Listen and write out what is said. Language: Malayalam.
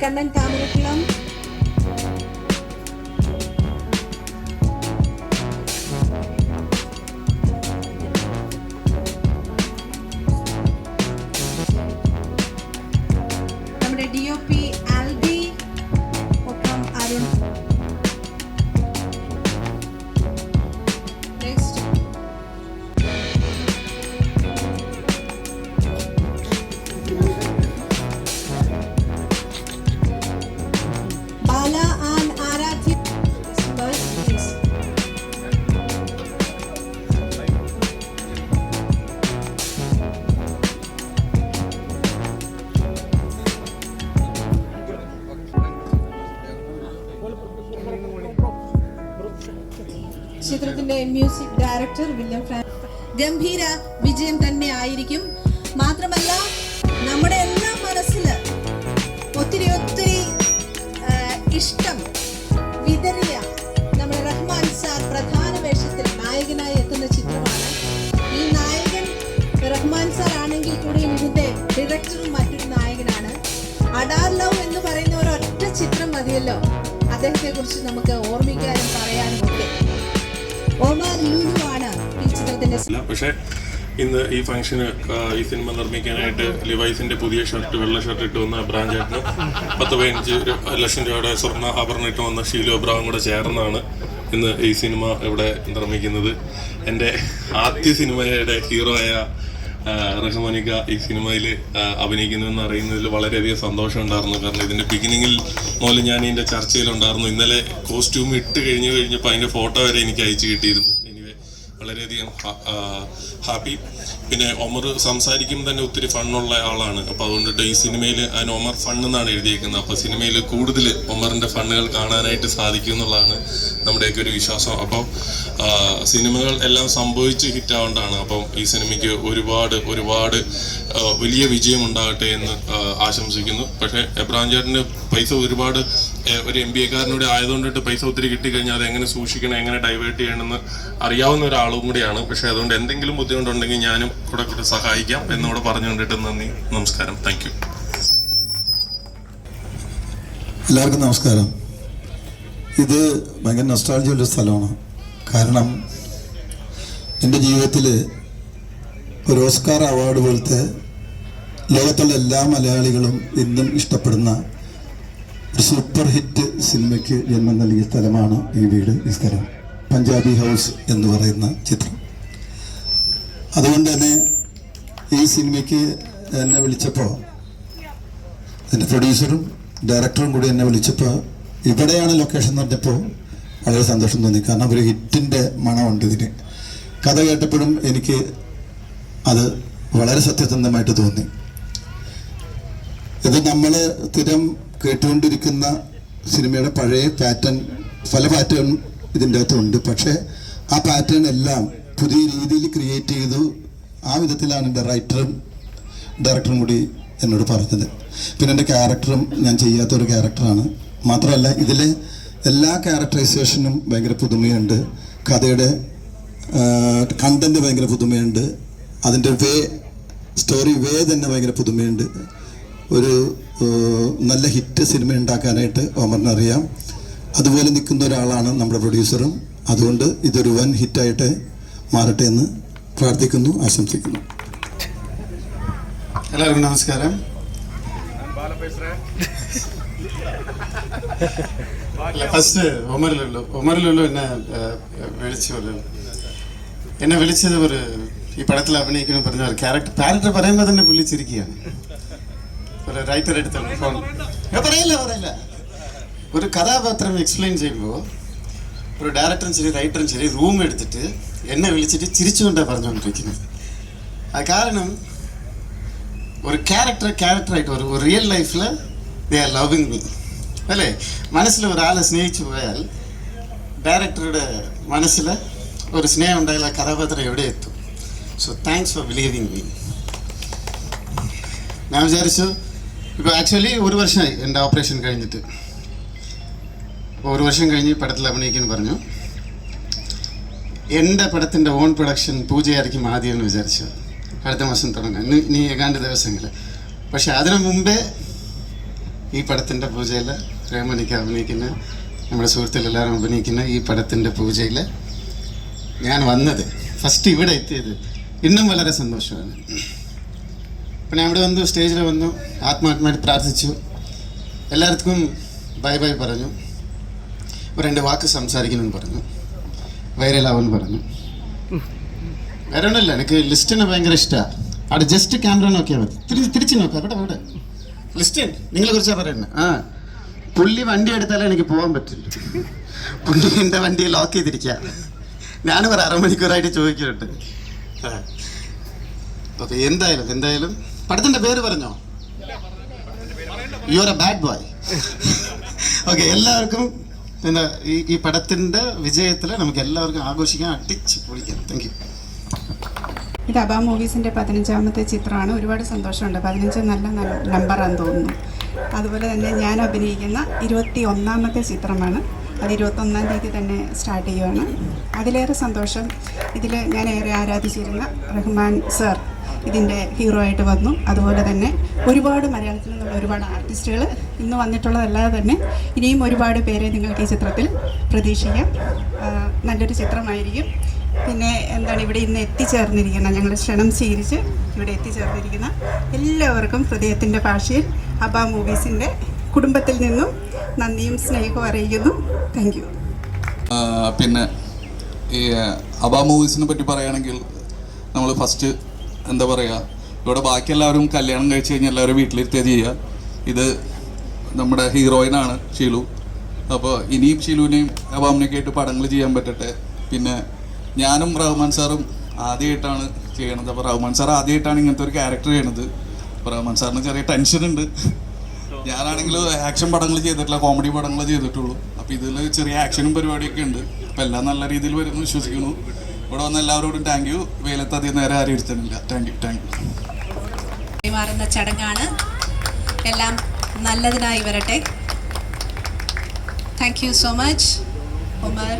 കണ്ണൻ താമരക്കുളം നമ്മുടെ ഡി ഒ പി ചിത്രത്തിന്റെ മ്യൂസിക് ഡയറക്ടർ വില്യം ഫ്രാൻ ഗംഭീര വിജയം തന്നെ ആയിരിക്കും. മാത്രമല്ല നമ്മുടെ എല്ലാ മനസ്സിൽ ഒത്തിരി ഒത്തിരി ഇഷ്ടം വിതറിയ നമ്മുടെ റഹ്മാൻ സാർ പ്രധാന വേഷത്തിൽ നായകനായി എത്തുന്ന ചിത്രമാണ്. ഈ നായകൻ റഹ്മാൻ സാർ ആണെങ്കിൽ കൂടിയും ഇതിന്റെ ഡയറക്ടറും മറ്റൊരു നായകനാണ്. അഡാർ ലവ് എന്ന് പറയുന്ന ഒരൊറ്റ ചിത്രം മതിയല്ലോ. അദ്ദേഹത്തെ കുറിച്ച് നമുക്ക് ഓർമ്മിക്കാനും പറയാനും ഒക്കെ ലുലു ആണ് പക്ഷേ ഇന്ന് ഈ ഫംഗ്ഷന് ഈ സിനിമ നിർമ്മിക്കാനായിട്ട് ലിവൈസിന്റെ പുതിയ ഷർട്ട് വെള്ള ഷർട്ട് ഇട്ട് വന്ന ബ്രാഞ്ചേട്ടനും പത്ത് പതിനഞ്ച് ലക്ഷം രൂപയുടെ സ്വർണ ആഭരണം ഇട്ട് വന്ന ഷീലു അബ്രാഹം കൂടെ ചേർന്നാണ് ഇന്ന് ഈ സിനിമ ഇവിടെ നിർമ്മിക്കുന്നത്. എന്റെ ആദ്യ സിനിമയുടെ ഹീറോയായ റഹ്മാനിക്ക ഈ സിനിമയിൽ അഭിനയിക്കുന്നു എന്ന് അറിയുന്നതിൽ വളരെയധികം സന്തോഷം ഉണ്ടായിരുന്നു. കാരണം ഇതിന്റെ ബിഗിനിങ്ങിൽ മുതൽ ഞാൻ ഇതിന്റെ ചർച്ചയിലുണ്ടായിരുന്നു. ഇന്നലെ കോസ്റ്റ്യൂം ഇട്ട് കഴിഞ്ഞു കഴിഞ്ഞപ്പോൾ അതിന്റെ ഫോട്ടോ വരെ എനിക്ക് അയച്ചു കിട്ടിയിരുന്നു. എനിവേ വളരെയധികം ഹാപ്പി പിന്നെ ഒമർ സംസാരിക്കും തന്നെ ഒത്തിരി ഫണ്ണുള്ള ആളാണ്. അപ്പൊ അതുകൊണ്ടിട്ട് ഈ സിനിമയിൽ അതിന് ഒമർ ഫൺ എന്നാണ് എഴുതിയിരിക്കുന്നത് അപ്പോൾ സിനിമയിൽ കൂടുതൽ ഒമറിന്റെ ഫണ്ണുകൾ കാണാനായിട്ട് സാധിക്കും എന്നുള്ളതാണ് നമ്മുടെയൊക്കെ ഒരു വിശ്വാസം. അപ്പം സിനിമകൾ എല്ലാം സംഭവിച്ച് ഹിറ്റാവേണ്ടാണ് അപ്പം ഈ സിനിമയ്ക്ക് ഒരുപാട് ഒരുപാട് വലിയ വിജയം ഉണ്ടാകട്ടെ എന്ന് ആശംസിക്കുന്നു. പക്ഷേ എബ്രാം ചേട്ടന് പൈസ ഒരുപാട് ഒരു എം ബി എക്കാരനൂടെ ആയതുകൊണ്ടിട്ട് പൈസ ഒത്തിരി കിട്ടിക്കഴിഞ്ഞാൽ അത് എങ്ങനെ സൂക്ഷിക്കണം എങ്ങനെ ഡൈവേർട്ട് ചെയ്യണമെന്ന് അറിയാവുന്ന ഒരാളും കൂടിയാണ്. പക്ഷേ അതുകൊണ്ട് എന്തെങ്കിലും ബുദ്ധിമുട്ടുണ്ടെങ്കിൽ ഞാനും കൂടെ കൂടെ സഹായിക്കാം എന്നോട് പറഞ്ഞുകൊണ്ടിട്ട് നന്ദി. നമസ്കാരം. താങ്ക് യു എല്ലാവർക്കും നമസ്കാരം. ഇത് ഭയങ്കര നൊസ്റ്റാൾജി ഉള്ള സ്ഥലമാണ്. കാരണം എന്റെ ജീവിതത്തിൽ ഒരു ഓസ്കാർ അവാർഡ് പോലത്തെ ലോകത്തുള്ള എല്ലാ മലയാളികളും ഇന്നും ഇഷ്ടപ്പെടുന്ന ഒരു സൂപ്പർ ഹിറ്റ് സിനിമയ്ക്ക് ജന്മം നൽകിയ സ്ഥലമാണ് ഈ വീട് ഈ സ്ഥലം. പഞ്ചാബി ഹൗസ് എന്ന് പറയുന്ന ചിത്രം. അതുകൊണ്ട് തന്നെ ഈ സിനിമയ്ക്ക് എന്നെ വിളിച്ചപ്പോൾ എന്റെ പ്രൊഡ്യൂസറും ഡയറക്ടറും കൂടി എന്നെ വിളിച്ചപ്പോൾ ഇവിടെയാണ് ലൊക്കേഷൻ എന്ന് പറഞ്ഞപ്പോൾ വളരെ സന്തോഷം തോന്നി. കാരണം ഒരു ഹിറ്റിന്റെ മണമുണ്ട് ഇതിന്. കഥ കേട്ടപ്പോഴും എനിക്ക് അത് വളരെ സത്യസന്ധമായിട്ട് തോന്നി. ഇത് നമ്മൾ സ്ഥിരം കേട്ടുകൊണ്ടിരിക്കുന്ന സിനിമയുടെ പഴയ പാറ്റേൺ പല പാറ്റേൺ ഇതിന്റെ അകത്തുണ്ട്. പക്ഷേ ആ പാറ്റേൺ എല്ലാം പുതിയ രീതിയിൽ ക്രിയേറ്റ് ചെയ്തു. ആ വിധത്തിലാണ് എന്റെ റൈറ്ററും ഡയറക്ടറും കൂടി എന്നോട് പറഞ്ഞത്. പിന്നെ എന്റെ ക്യാരക്ടറും ഞാൻ ചെയ്യാത്തൊരു ക്യാരക്ടറാണ് മാത്രമല്ല ഇതിലെ എല്ലാ ക്യാരക്ടറൈസേഷനും ഭയങ്കര പുതുമയുണ്ട്. കഥയുടെ കണ്ടന്റ് ഭയങ്കര പുതുമയുണ്ട്. അതിന്റെ വേ സ്റ്റോറി വേ തന്നെ ഭയങ്കര പുതുമയുണ്ട്. ഒരു നല്ല ഹിറ്റ് സിനിമ ഉണ്ടാക്കാനായിട്ട് ഓമറിനറിയാം അതുപോലെ നിൽക്കുന്ന ഒരാളാണ് നമ്മുടെ പ്രൊഡ്യൂസറും അതുകൊണ്ട് ഇതൊരു വൻ ഹിറ്റായിട്ട് മാറട്ടെ എന്ന് പ്രാർത്ഥിക്കുന്നു ആശംസിക്കുന്നു. എല്ലാവർക്കും നമസ്കാരം. ഫസ്റ്റ് ഒമർ ലുല്ലു എന്നെ വിളിച്ചു എന്നെ വിളിച്ചത് ഒരു ഈ പടത്തിൽ അഭിനയിക്കണം പറഞ്ഞ ഒരു ക്യാരക്ടർ ക്യാരക്ടർ പറയുമ്പോൾ തന്നെ വിളിച്ചിരിക്കുകയാണ് ചിരിക്കുകയാണ്. ഒരു റൈറ്റർ എടുത്താണ് ഫോൺ പറയില്ല പറയില്ല. ഒരു കഥാപാത്രം എക്സ്പ്ലെയിൻ ചെയ്യുമ്പോൾ ഒരു ഡയറക്ടറും ശരി റൈറ്ററും ശരി റൂം എടുത്തിട്ട് എന്നെ വിളിച്ചിട്ട് ചിരിച്ചുകൊണ്ടാണ് പറഞ്ഞുകൊണ്ടിരിക്കുന്നത്. ആ കാരണം ഒരു ക്യാരക്ടർ ക്യാരക്ടറായിട്ട് ഒരു റിയൽ ലൈഫിൽ ദേ ആർ ലവിങ് മീ അല്ലേ? മനസ്സിൽ ഒരാളെ സ്നേഹിച്ചു പോയാൽ ഡയറക്ടറുടെ മനസ്സിൽ ഒരു സ്നേഹം ഉണ്ടായാൽ ആ കഥാപാത്രം എവിടെ എത്തും? So thanks for believing me ഞാൻ വിചാരിച്ചു ഇപ്പോൾ ആക്ച്വലി ഒരു വർഷമായി എന്റെ ഓപ്പറേഷൻ കഴിഞ്ഞിട്ട്. ഒരു വർഷം കഴിഞ്ഞ് പടത്തിൽ അഭിനയിക്കാൻ പറഞ്ഞു. എന്റെ പടത്തിന്റെ ഓൺ പ്രൊഡക്ഷൻ പൂജയായിരിക്കും ആദ്യം എന്ന് വിചാരിച്ചു. അടുത്ത മാസം തുടങ്ങാം. ഇനി ഇനി ഏകാണ്ട് ദിവസങ്ങൾ പക്ഷെ അതിനു മുമ്പേ ഈ പടത്തിന്റെ പൂജയിൽ പ്രേമണിക്ക് അഭിനയിക്കുന്ന നമ്മുടെ സുഹൃത്തുക്കളെല്ലാവരും അഭിനയിക്കുന്ന ഈ പടത്തിന്റെ പൂജയിൽ ഞാൻ വന്നത് ഫസ്റ്റ് ഇവിടെ എത്തിയത് ഇന്നും വളരെ സന്തോഷമാണ്. അപ്പം ഞാൻ ഇവിടെ വന്നു സ്റ്റേജിൽ വന്നു ആത്മാത്മായിട്ട് പ്രാർത്ഥിച്ചു. എല്ലാവർക്കും ബൈ ബൈ പറഞ്ഞു. രണ്ട് വാക്ക് സംസാരിക്കണമെന്ന് പറഞ്ഞു. വൈറലാവെന്ന് പറഞ്ഞു. വേറെ ഒന്നുമില്ല എനിക്ക് ലിസ്റ്റിനെ ഭയങ്കര ഇഷ്ടമാണ് അവിടെ ജസ്റ്റ് ക്യാമറ നോക്കിയാൽ മതി. തിരിച്ച് തിരിച്ച് നോക്കാം അവിടെ അവിടെ. ലിസ്റ്റിൻ നിങ്ങളെ കുറിച്ചാണ് പറയുന്നത്. ആ. പുള്ളി വണ്ടി എടുത്താലേ എനിക്ക് പോകാൻ പറ്റില്ല പുള്ളി എന്റെ വണ്ടി ലോക്ക് ചെയ്തിരിക്കുക ഞാനും ഒരു അരമണിക്കൂറായിട്ട് ചോദിക്കുന്നുണ്ട്. അപ്പൊ എന്തായാലും എന്തായാലും പടത്തിന്റെ പേര് പറഞ്ഞോ? You are a bad boy okay എല്ലാവർക്കും എന്താ ഈ ഈ പടത്തിന്റെ വിജയത്തിൽ നമുക്ക് എല്ലാവർക്കും ആഘോഷിക്കാൻ അടിച്ച് പൊളിക്കാം. താങ്ക് യു ഇത് അബ മൂവീസിന്റെ പതിനഞ്ചാമത്തെ ചിത്രമാണ്. ഒരുപാട് സന്തോഷമുണ്ട്. പതിനഞ്ച് നല്ല നല്ല നമ്പറാന്ന് തോന്നുന്നു. അതുപോലെ തന്നെ ഞാൻ അഭിനയിക്കുന്ന ഇരുപത്തി ഒന്നാമത്തെ ചിത്രമാണ്. അത് ഇരുപത്തൊന്നാം തീയതി തന്നെ സ്റ്റാർട്ട് ചെയ്യുവാണ്. അതിലേറെ സന്തോഷം ഇതിൽ ഞാൻ ഏറെ ആരാധിച്ചിരുന്ന റഹ്മാൻ സർ ഇതിന്റെ ഹീറോ ആയിട്ട് വന്നു. അതുപോലെ തന്നെ ഒരുപാട് മലയാളത്തിൽ നിന്നുള്ള ഒരുപാട് ആർട്ടിസ്റ്റുകൾ ഇന്ന് വന്നിട്ടുള്ളതല്ലാതെ തന്നെ ഇനിയും ഒരുപാട് പേരെ നിങ്ങൾക്ക് ഈ ചിത്രത്തിൽ പ്രതീക്ഷിക്കാം. നല്ലൊരു ചിത്രമായിരിക്കും. പിന്നെ എന്താണ് ഇവിടെ ഇന്ന് എത്തിച്ചേർന്നിരിക്കുന്ന ഞങ്ങളുടെ ക്ഷണം സ്വീകരിച്ച് ഇവിടെ എത്തിച്ചേർന്നിരിക്കുന്ന എല്ലാവർക്കും ഹൃദയത്തിന്റെ ഭാഷയിൽ അബ മൂവീസിന്റെ കുടുംബത്തിൽ നിന്നും നന്ദിയും സ്നേഹവും അറിയിക്കുന്നു. താങ്ക് യു പിന്നെ ഈ അബ മൂവീസിനെ പറ്റി പറയുകയാണെങ്കിൽ നമ്മൾ ഫസ്റ്റ് എന്താ പറയുക ഇവിടെ ബാക്കി എല്ലാവരും കല്യാണം കഴിച്ച് കഴിഞ്ഞാൽ എല്ലാവരും വീട്ടിലിരുത്തേ ചെയ്യുക. ഇത് നമ്മുടെ ഹീറോയിനാണ് ഷീലു. അപ്പോൾ ഇനിയും ഷീലുവിനെയും അബാമിനെയൊക്കെ ആയിട്ട് പടങ്ങൾ ചെയ്യാൻ പറ്റട്ടെ. പിന്നെ ഞാനും റഹ്മാൻ സാറും ആദ്യമായിട്ടാണ് ചെയ്യണത്. അപ്പോൾ റഹ്മാൻ സാർ ആദ്യമായിട്ടാണ് ഇങ്ങനത്തെ ഒരു ക്യാരക്ടർ ചെയ്യണത്. അപ്പോൾ റഹ്മാൻ സാറിന് ചെറിയ ടെൻഷൻ ഉണ്ട്. ഞാനാണെങ്കിൽ ആക്ഷൻ പടങ്ങൾ ചെയ്തിട്ടില്ല കോമഡി പടങ്ങൾ ചെയ്തിട്ടുള്ളൂ. അപ്പോൾ ഇതിൽ ചെറിയ ആക്ഷനും പരിപാടിയൊക്കെ ഉണ്ട്. അപ്പോൾ എല്ലാം നല്ല രീതിയിൽ വരുമെന്ന് വിശ്വസിക്കുന്നു. ഇവിടെ വന്ന എല്ലാവരോടും താങ്ക് യു വേലത്ത് അധികം നേരെ ആരും താങ്ക് യു താങ്ക് യു കൈമാറുന്ന ചടങ്ങാണ്. എല്ലാം നല്ലതിനായി വരട്ടെ. Thank you so much Umar.